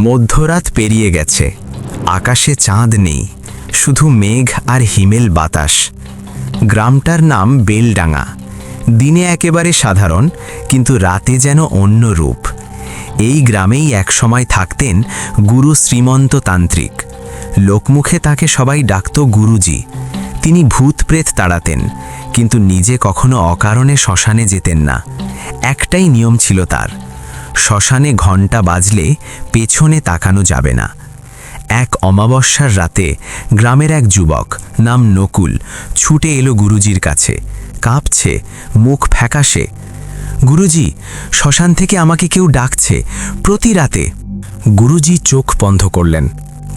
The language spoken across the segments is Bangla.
মধ্যরাত পেরিয়ে গেছে। আকাশে চাঁদ নেই, শুধু মেঘ আর হিমেল বাতাস। গ্রামটার নাম বেলডাঙ্গা। দিনে একেবারে সাধারণ, কিন্তু রাতে যেন অন্য রূপ। এই গ্রামেই একসময় থাকতেন গুরু শ্রীমন্ত তান্ত্রিক। লোকমুখে তাকে সবাই ডাকত গুরুজি। তিনি ভূত প্রেত তাড়াতেন, কিন্তু নিজে কখনো অকারণে শ্মশানে যেতেন না। একটাই নিয়ম ছিল তার শ্মশানে ঘণ্টা বাজলে পেছনে তাকানো যাবে না। এক অমাবস্যার রাতে গ্রামের এক যুবক নাম নকুল ছুটে এলো গুরুজির কাছে। কাঁপছে, মুখ ফ্যাকাশে। গুরুজি, শ্মশান থেকে আমাকে কেউ ডাকছে, প্রতি রাতে? গুরুজি চোখ বন্ধ করলেন।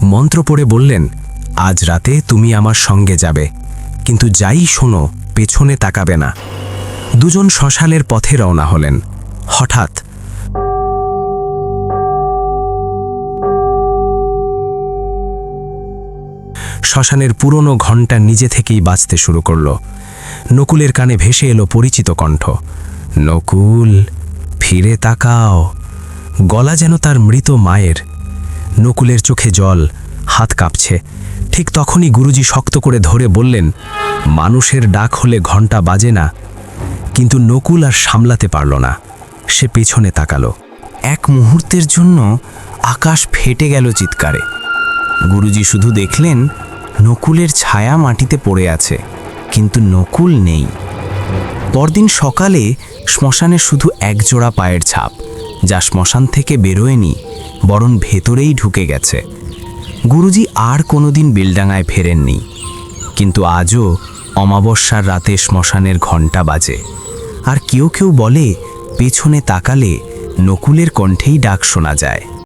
মন্ত্র পড়ে বললেন, আজ রাতে তুমি আমার সঙ্গে যাবে, কিন্তু যাই শোনো, পেছনে তাকাবে না। দুজন শ্মশানের পথে রওনা হলেন। হঠাৎ শ্মশানের পুরনো ঘণ্টা নিজে থেকেই বাজতে শুরু করল। নকুলের কানে ভেসে এলো পরিচিত কণ্ঠ। নকুল, ফিরে তাকাও। গলা যেন তার মৃত মায়ের। নকুলের চোখে জল, হাত কাঁপছে। ঠিক তখনই গুরুজি শক্ত করে ধরে বললেন, মানুষের ডাক হলে ঘণ্টা বাজে না। কিন্তু নকুল আর সামলাতে পারল না। সে পেছনে তাকালো। এক মুহূর্তের জন্য আকাশ ফেটে গেল চিৎকারে। গুরুজি শুধু দেখলেন নকুলের ছায়া মাটিতে পড়ে আছে, কিন্তু নকুল নেই। পরদিন সকালে শ্মশানে শুধু একজোড়া পায়ের ছাপ, যা শ্মশান থেকে বেরোয়নি, বরং ভেতরেই ঢুকে গেছে। গুরুজি আর কোনোদিন বেলডাঙায় ফেরেননি, কিন্তু আজও অমাবস্যার রাতে শ্মশানের ঘণ্টা বাজে। আর কেউ কেউ বলে, পেছনে তাকালে নকুলের কণ্ঠেই ডাক শোনা যায়।